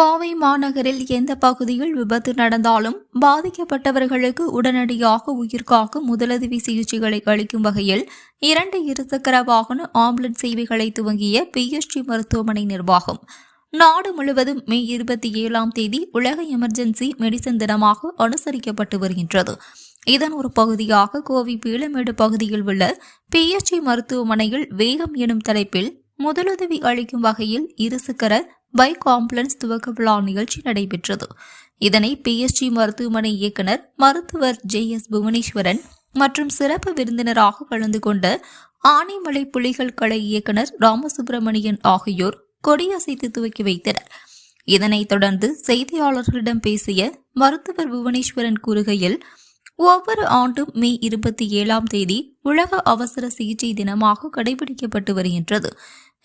கோவை மாநகரில் எந்த பகுதியில் விபத்து நடந்தாலும் பாதிக்கப்பட்டவர்களுக்கு உடனடியாக உயிர்காக்கும் முதலுதவி சிகிச்சைகளை அளிக்கும் வகையில் இரண்டு இருசக்கர வாகன ஆம்புலன்ஸ் சேவைகளை துவங்கிய பிஎஸ்டி மருத்துவமனை நிர்வாகம். நாடு முழுவதும் மே இருபத்தி ஏழாம் தேதி உலக எமர்ஜென்சி மெடிசன் தினமாக அனுசரிக்கப்பட்டு வருகின்றது. இதன் ஒரு பகுதியாக கோவை பீளமேடு பகுதியில் உள்ள பிஎச்சி மருத்துவமனையில் வேகம் எனும் தலைப்பில் முதலுதவி அளிக்கும் வகையில் இருசக்கர பைக் ஆம்புலன்ஸ் துவக்க விழா நிகழ்ச்சி நடைபெற்றது. இதனை பிஎஸ்டி மருத்துவமனை இயக்குனர் மருத்துவர் ஜே. எஸ். புவனேஸ்வரன் மற்றும் சிறப்பு விருந்தினராக கலந்து கொண்ட ஆனைமலை புலிகள் கலை இயக்குனர் ராமசுப்பிரமணியன் ஆகியோர் கொடியசைத்து துவக்கி வைத்தனர். இதனைத் தொடர்ந்து செய்தியாளர்களிடம் பேசிய மருத்துவர் புவனேஸ்வரன் கூறுகையில் ஒவ்வொரு ஆண்டும் மே இருபத்தி ஏழாம் தேதி உலக அவசர சிகிச்சை தினமாக கடைபிடிக்கப்பட்டு வருகின்றது.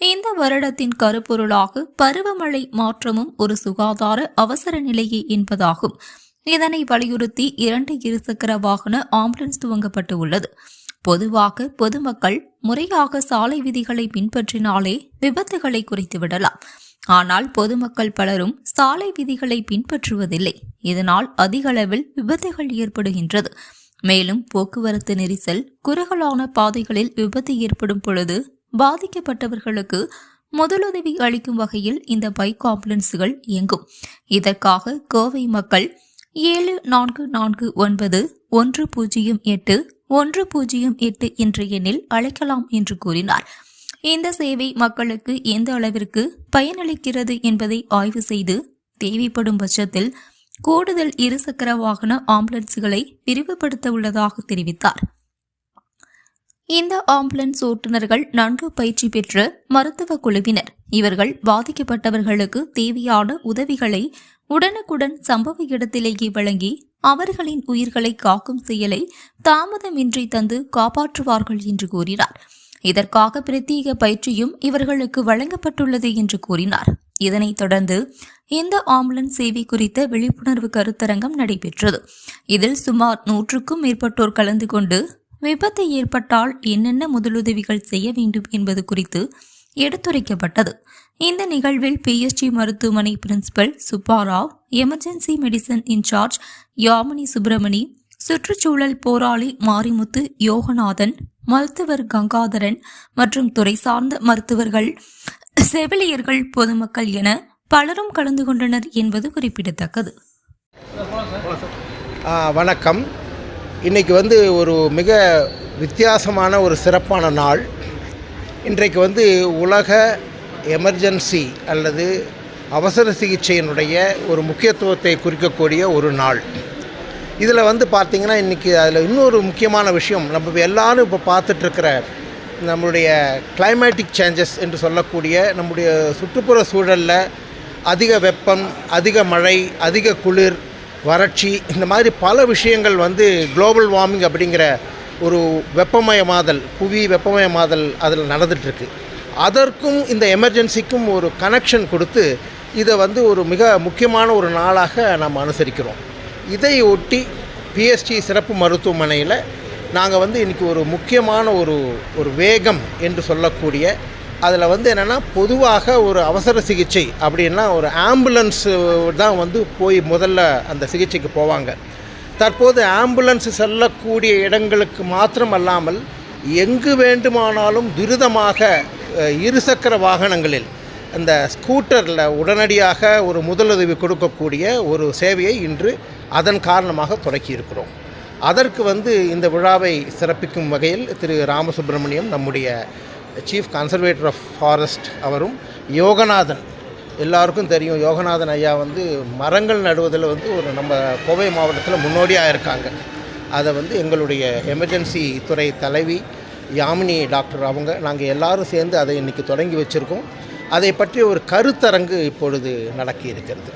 இந்த வருடத்தின் கருப்பொருளாக பருவமழை மாற்றமும் ஒரு சுகாதார அவசர நிலையே என்பதாகும். இதனை வலியுறுத்தி இரண்டு இருசக்கர வாகன ஆம்புலன்ஸ் துவங்கப்பட்டு உள்ளது. பொதுவாக பொதுமக்கள் முறையாக சாலை விதிகளை பின்பற்றினாலே விபத்துகளை குறைத்து விடலாம். ஆனால் பொதுமக்கள் பலரும் சாலை விதிகளை பின்பற்றுவதில்லை. இதனால் அதிகளவில் விபத்துகள் ஏற்படுகின்றது. மேலும் போக்குவரத்து நெரிசல் குறுகலான பாதைகளில் விபத்து ஏற்படும் பொழுது பாதிக்கப்பட்டவர்களுக்கு முதலுதவி அளிக்கும் வகையில் இந்த பைக் ஆம்புலன்ஸுகள் இயங்கும். இதற்காக கோவை மக்கள் ஏழு நான்கு நான்கு ஒன்பது ஒன்று பூஜ்ஜியம் எட்டு ஒன்று பூஜ்ஜியம் எட்டு என்ற எண்ணில் அழைக்கலாம் என்று கூறினார். இந்த சேவை மக்களுக்கு எந்த அளவிற்கு பயனளிக்கிறது என்பதை ஆய்வு செய்து தேவைப்படும் பட்சத்தில் கூடுதல் இருசக்கர வாகன ஆம்புலன்ஸுகளை விரிவுபடுத்த உள்ளதாக தெரிவித்தார். இந்த ஆம்புலன்ஸ் ஓட்டுநர்கள் நன்கு பயிற்சி பெற்ற மருத்துவ குழுவினர். இவர்கள் பாதிக்கப்பட்டவர்களுக்கு தேவையான உதவிகளை உடனுக்குடன் சம்பவ இடத்திலேயே வழங்கி அவர்களின் உயிர்களை காக்கும் செயலை தாமதமின்றி தந்து காப்பாற்றுவார்கள் என்று கூறினார். இதற்காக பிரத்யேக பயிற்சியும் இவர்களுக்கு வழங்கப்பட்டுள்ளது என்று கூறினார். இதனைத் தொடர்ந்து இந்த ஆம்புலன்ஸ் சேவை குறித்த விழிப்புணர்வு கருத்தரங்கம் நடைபெற்றது. இதில் சுமார் நூற்றுக்கும் மேற்பட்டோர் கலந்து கொண்டு விபத்து ஏற்பட்டால் என்னென்ன முதலுதவிகள் செய்ய வேண்டும் என்பது குறித்து எடுத்துரைக்கப்பட்டது. இந்த நிகழ்வில் பிஎஸ்டி மருத்துவமனை principal Subbarao emergency medicine incharge Yamini Subramani சுற்றுச்சூழல் போராளி மாரிமுத்து யோகநாதன் மருத்துவர் கங்காதரன் மற்றும் துறை சார்ந்த மருத்துவர்கள் செவிலியர்கள் பொதுமக்கள் என பலரும் கலந்து கொண்டனர் என்பது குறிப்பிடத்தக்கது. வணக்கம். இன்றைக்கி வந்து ஒரு மிக வித்தியாசமான ஒரு சிறப்பான நாள். இன்றைக்கு வந்து உலக எமர்ஜென்சி அல்லது அவசர சிகிச்சையினுடைய ஒரு முக்கியத்துவத்தை குறிக்கக்கூடிய ஒரு நாள். இதில் வந்து பார்த்திங்கன்னா இன்றைக்கி அதில் இன்னொரு முக்கியமான விஷயம் நம்ம எல்லாரும் இப்போ பார்த்துட்ருக்கிற நம்மளுடைய கிளைமேட்டிக் சேஞ்சஸ் என்று சொல்லக்கூடிய நம்முடைய சுற்றுப்புற சூழலில் அதிக வெப்பம் அதிக மழை அதிக குளிர் வறட்சி இந்த மாதிரி பல விஷயங்கள் வந்து குளோபல் வார்மிங் அப்படிங்கிற ஒரு வெப்பமயமாதல் புவி வெப்பமயமாதல் அதில் நடந்துகிட்ருக்கு அதற்கும் இந்த எமர்ஜென்சிக்கும் ஒரு கனெக்ஷன் கொடுத்து இதை வந்து ஒரு மிக முக்கியமான ஒரு நாளாக நாம் அனுசரிக்கிறோம். இதை ஒட்டி பிஎஸ்டி சிறப்பு மருத்துவமனையில் நாங்கள் வந்து இன்றைக்கி ஒரு முக்கியமான ஒரு ஒரு வேகம் என்று சொல்லக்கூடிய அதில் வந்து என்னென்னா பொதுவாக ஒரு அவசர சிகிச்சை அப்படின்னா ஒரு ஆம்புலன்ஸு தான் வந்து போய் முதல்ல அந்த சிகிச்சைக்கு போவாங்க. தற்போது ஆம்புலன்ஸ் செல்லக்கூடிய இடங்களுக்கு மாத்திரம் அல்லாமல் எங்கு வேண்டுமானாலும் துரிதமாக இருசக்கர வாகனங்களில் அந்த ஸ்கூட்டரில் உடனடியாக ஒரு முதலுதவி கொடுக்கக்கூடிய ஒரு சேவையை இன்று அதன் காரணமாக தொடக்கி இருக்கிறோம். அதற்கு வந்து இந்த விழாவை சிறப்பிக்கும் வகையில் திரு. ராமசுப்பிரமணியம் நம்முடைய சீஃப் கன்சர்வேட்டர் ஆஃப் ஃபாரஸ்ட் அவரும் யோகநாதன் எல்லாருக்கும் தெரியும் யோகநாதன் ஐயா வந்து மரங்கள் நடுவதில் வந்து ஒரு நம்ம கோவை மாவட்டத்தில் முன்னோடியாக இருக்காங்க. அதை வந்து எங்களுடைய எமர்ஜென்சி துறை தலைவி யாமினி டாக்டர் அவங்க நாங்கள் எல்லாரும் சேர்ந்து அதை இன்றைக்கி தொடங்கி வச்சுருக்கோம். அதை பற்றி ஒரு கருத்தரங்கு இப்பொழுது நடக்கி இருக்கிறது